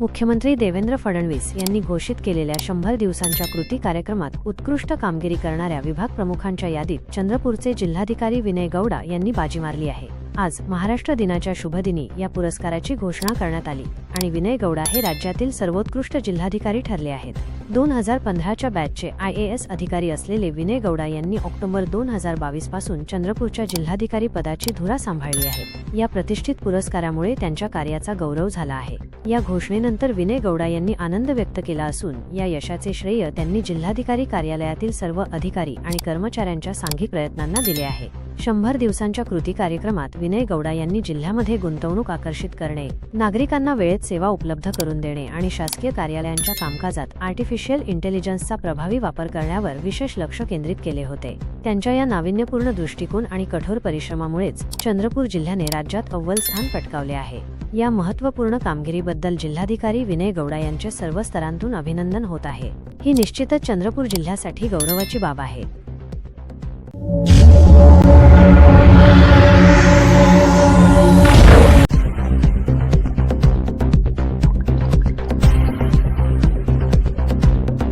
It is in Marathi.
मुख्यमंत्री देवेंद्र फडणवीस यांनी घोषित केलेल्या शंभर दिवसांच्या कृती कार्यक्रमात उत्कृष्ट कामगिरी करणाऱ्या विभाग प्रमुखांच्या यादीत चंद्रपूरचे जिल्हाधिकारी विनय गौडा यांनी बाजी मारली आहे. आज महाराष्ट्र दिनाच्या शुभदिनी या पुरस्काराची घोषणा करण्यात आली आणि विनय गौडा हे राज्यातील सर्वोत्कृष्ट जिल्हाधिकारी ठरले आहेत. दोन हजार पंधराच्या बॅचचे आय ए एस अधिकारी असलेले विनय गौडा यांनी ऑक्टोबर दोन हजार बावीसपासून चंद्रपूरच्या जिल्हाधिकारी पदाची धुरा सांभाळली आहे. या प्रतिष्ठित पुरस्कारामुळे त्यांच्या कार्याचा गौरव झाला आहे. या घोषणेनंतर विनय गौडा यांनी आनंद व्यक्त केला असून या यशाचे श्रेय त्यांनी जिल्हाधिकारी कार्यालयातील सर्व अधिकारी आणि कर्मचाऱ्यांच्या सांघिक प्रयत्नांना दिले आहे. शंभर दिवसांच्या कृती कार्यक्रमात विनय गौडा यांनी जिल्ह्यामध्ये गुंतवणूक आकर्षित करणे नागरिकांना वेळेत सेवा उपलब्ध करून देणे आणि शासकीय कार्यालयांच्या कामकाजात आर्टिफिशियल इंटेलिजन्सचा प्रभावी वापर करण्यावर विशेष लक्ष केंद्रित केले होते. त्यांच्या या नाविन्यपूर्ण दृष्टिकोन आणि कठोर परिश्रमामुळेच चंद्रपूर जिल्ह्याने राज्यात अव्वल स्थान पटकावले आहे. या महत्त्वपूर्ण कामगिरीबद्दल जिल्हाधिकारी विनय गौडा यांचे सर्व स्तरांतून अभिनंदन होत आहे. ही निश्चितच चंद्रपूर जिल्ह्यासाठी गौरवाची बाब आहे.